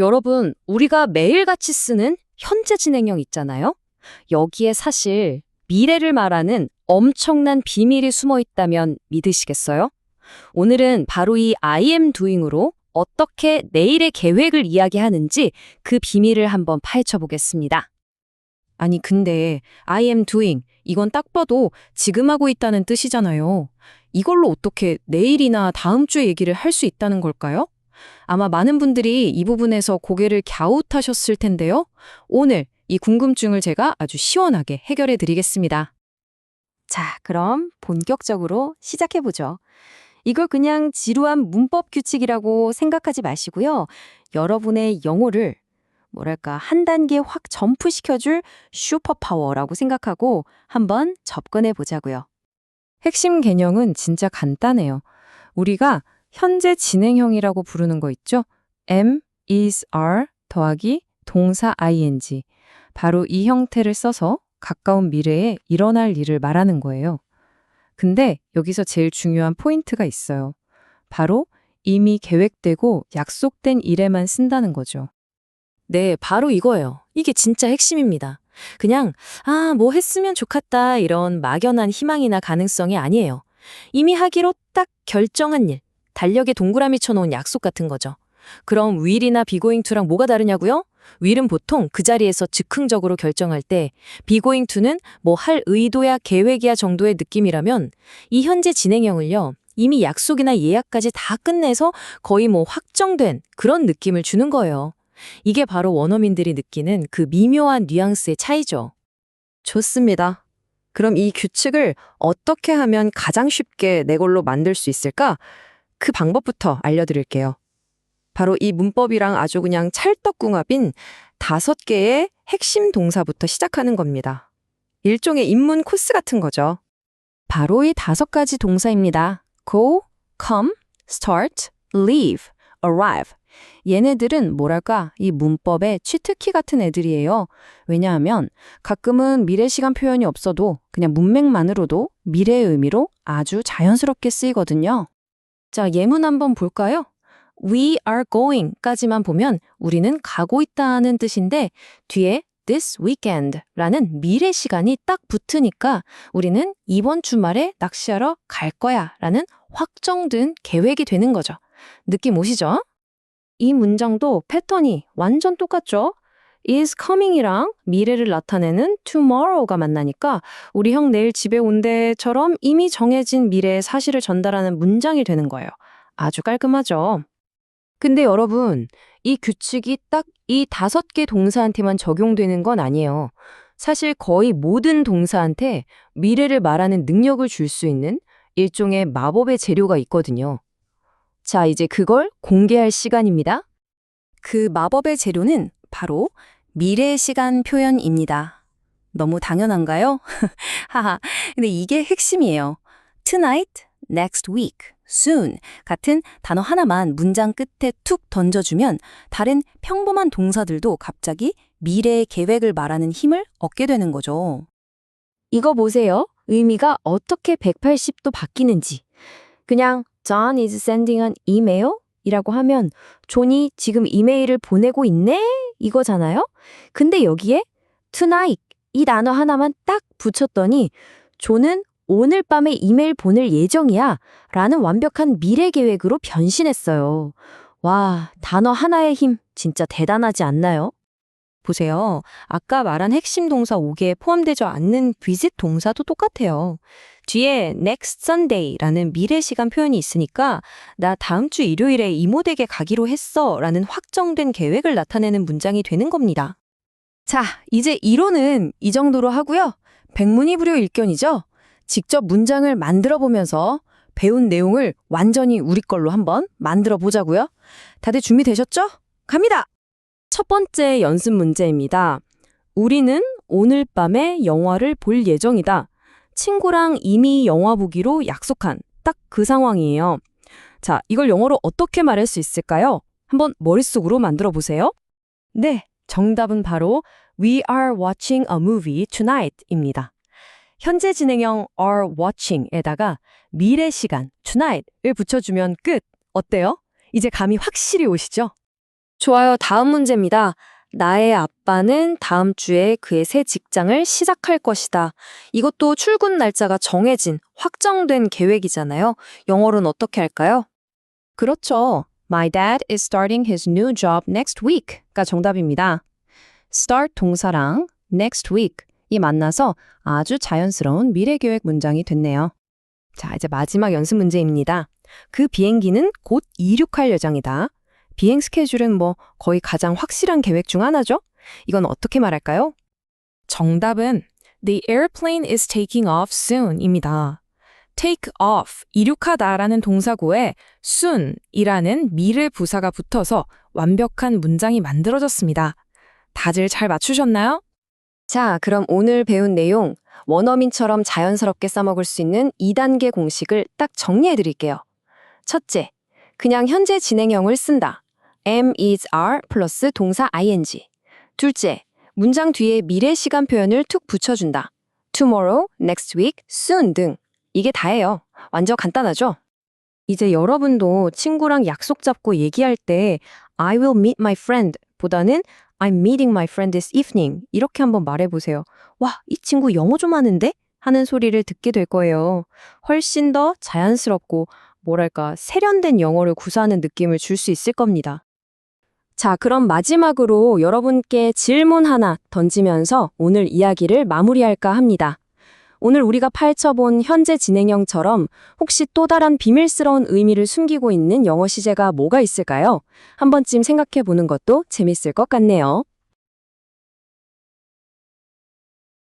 여러분, 우리가 매일같이 쓰는 현재 진행형 있잖아요? 여기에 사실 미래를 말하는 엄청난 비밀이 숨어 있다면 믿으시겠어요? 오늘은 바로 이 I am doing으로 어떻게 내일의 계획을 이야기하는지 그 비밀을 한번 파헤쳐 보겠습니다. 아니, 근데 I am doing 이건 딱 봐도 지금 하고 있다는 뜻이잖아요. 이걸로 어떻게 내일이나 다음 주에 얘기를 할 수 있다는 걸까요? 아마 많은 분들이 이 부분에서 고개를 갸웃하셨을 텐데요. 오늘 이 궁금증을 제가 아주 시원하게 해결해 드리겠습니다. 자, 그럼 본격적으로 시작해 보죠. 이걸 그냥 지루한 문법 규칙이라고 생각하지 마시고요. 여러분의 영어를 뭐랄까 한 단계 확 점프시켜줄 슈퍼파워라고 생각하고 한번 접근해 보자고요. 핵심 개념은 진짜 간단해요. 우리가 현재 진행형이라고 부르는 거 있죠? am, is, are 더하기 동사 ing. 바로 이 형태를 써서 가까운 미래에 일어날 일을 말하는 거예요. 근데 여기서 제일 중요한 포인트가 있어요. 바로 이미 계획되고 약속된 일에만 쓴다는 거죠. 네, 바로 이거예요. 이게 진짜 핵심입니다. 그냥, 아, 뭐 했으면 좋겠다, 이런 막연한 희망이나 가능성이 아니에요. 이미 하기로 딱 결정한 일, 달력에 동그라미 쳐놓은 약속 같은 거죠. 그럼 begoing to랑 뭐가 다르냐고요? will은 보통 그 자리에서 즉흥적으로 결정할 때, to는 뭐 할 의도야 계획이야 정도의 느낌이라면, 이 현재 진행형을요, 이미 약속이나 예약까지 다 끝내서 거의 뭐 확정된 그런 느낌을 주는 거예요. 이게 바로 원어민들이 느끼는 그 미묘한 뉘앙스의 차이죠. 좋습니다. 그럼 이 규칙을 어떻게 하면 가장 쉽게 내 걸로 만들 수 있을까? 그 방법부터 알려드릴게요. 바로 이 문법이랑 아주 그냥 찰떡궁합인 다섯 개의 핵심 동사부터 시작하는 겁니다. 일종의 입문 코스 같은 거죠. 바로 이 다섯 가지 동사입니다. go, come, start, leave, arrive. 얘네들은 뭐랄까 이 문법의 취특키 같은 애들이에요. 왜냐하면 가끔은 미래 시간 표현이 없어도 그냥 문맥만으로도 미래의 의미로 아주 자연스럽게 쓰이거든요. 자, 예문 한번 볼까요? We are going 까지만 보면 우리는 가고 있다는 뜻인데 뒤에 this weekend 라는 미래 시간이 딱 붙으니까 우리는 이번 주말에 낚시하러 갈 거야 라는 확정된 계획이 되는 거죠. 느낌 오시죠? 이 문장도 패턴이 완전 똑같죠? Is coming이랑 미래를 나타내는 tomorrow가 만나니까 우리 형 내일 집에 온대처럼 이미 정해진 미래의 사실을 전달하는 문장이 되는 거예요. 아주 깔끔하죠? 근데 여러분, 이 규칙이 딱 이 다섯 개 동사한테만 적용되는 건 아니에요. 사실 거의 모든 동사한테 미래를 말하는 능력을 줄 수 있는 일종의 마법의 재료가 있거든요. 자, 이제 그걸 공개할 시간입니다. 그 마법의 재료는 바로 미래 시간 표현입니다. 너무 당연한가요? 하하, 근데 이게 핵심이에요. tonight, next week, soon 같은 단어 하나만 문장 끝에 툭 던져주면 다른 평범한 동사들도 갑자기 미래의 계획을 말하는 힘을 얻게 되는 거죠. 이거 보세요. 의미가 어떻게 180도 바뀌는지. 그냥 John is sending an email 이라고 하면 존이 지금 이메일을 보내고 있네? 이거잖아요? 근데 여기에 tonight 이 단어 하나만 딱 붙였더니 존은 오늘 밤에 이메일 보낼 예정이야 라는 완벽한 미래 계획으로 변신했어요. 와, 단어 하나의 힘 진짜 대단하지 않나요? 보세요. 아까 말한 핵심 동사 5개에 포함되지 않는 visit 동사도 똑같아요. 뒤에 next Sunday라는 미래 시간 표현이 있으니까 나 다음 주 일요일에 이모 댁에 가기로 했어 라는 확정된 계획을 나타내는 문장이 되는 겁니다. 자, 이제 이론은 이 정도로 하고요. 백문이불여 일견이죠. 직접 문장을 만들어 보면서 배운 내용을 완전히 우리 걸로 한번 만들어 보자고요. 다들 준비되셨죠? 갑니다! 첫 번째 연습 문제입니다. 우리는 오늘 밤에 영화를 볼 예정이다. 친구랑 이미 영화 보기로 약속한 딱 그 상황이에요. 자, 이걸 영어로 어떻게 말할 수 있을까요? 한번 머릿속으로 만들어 보세요. 네, 정답은 바로 We are watching a movie tonight 입니다. 현재 진행형 are watching에다가 미래 시간 tonight 을 붙여주면 끝. 어때요? 이제 감이 확실히 오시죠? 좋아요. 다음 문제입니다. 나의 아빠는 다음 주에 그의 새 직장을 시작할 것이다. 이것도 출근 날짜가 정해진, 확정된 계획이잖아요. 영어로는 어떻게 할까요? 그렇죠. My dad is starting his new job next week가 정답입니다. start 동사랑 next week 이 만나서 아주 자연스러운 미래 계획 문장이 됐네요. 자, 이제 마지막 연습 문제입니다. 그 비행기는 곧 이륙할 예정이다. 비행 스케줄은 뭐 거의 가장 확실한 계획 중 하나죠? 이건 어떻게 말할까요? 정답은 The airplane is taking off soon입니다. take off, 이륙하다라는 동사구에 soon이라는 미래 부사가 붙어서 완벽한 문장이 만들어졌습니다. 다들 잘 맞추셨나요? 자, 그럼 오늘 배운 내용 원어민처럼 자연스럽게 써먹을 수 있는 2단계 공식을 딱 정리해 드릴게요. 첫째, 그냥 현재 진행형을 쓴다. Am, is, are 플러스 동사 ing. 둘째, 문장 뒤에 미래 시간 표현을 툭 붙여준다. tomorrow, next week, soon 등. 이게 다예요. 완전 간단하죠? 이제 여러분도 친구랑 약속 잡고 얘기할 때 I will meet my friend 보다는 I'm meeting my friend this evening. 이렇게 한번 말해보세요. 와, 이 친구 영어 좀 하는데? 하는 소리를 듣게 될 거예요. 훨씬 더 자연스럽고, 뭐랄까, 세련된 영어를 구사하는 느낌을 줄 수 있을 겁니다. 자, 그럼 마지막으로 여러분께 질문 하나 던지면서 오늘 이야기를 마무리할까 합니다. 오늘 우리가 파헤쳐본 현재 진행형처럼 혹시 또 다른 비밀스러운 의미를 숨기고 있는 영어 시제가 뭐가 있을까요? 한 번쯤 생각해 보는 것도 재밌을 것 같네요.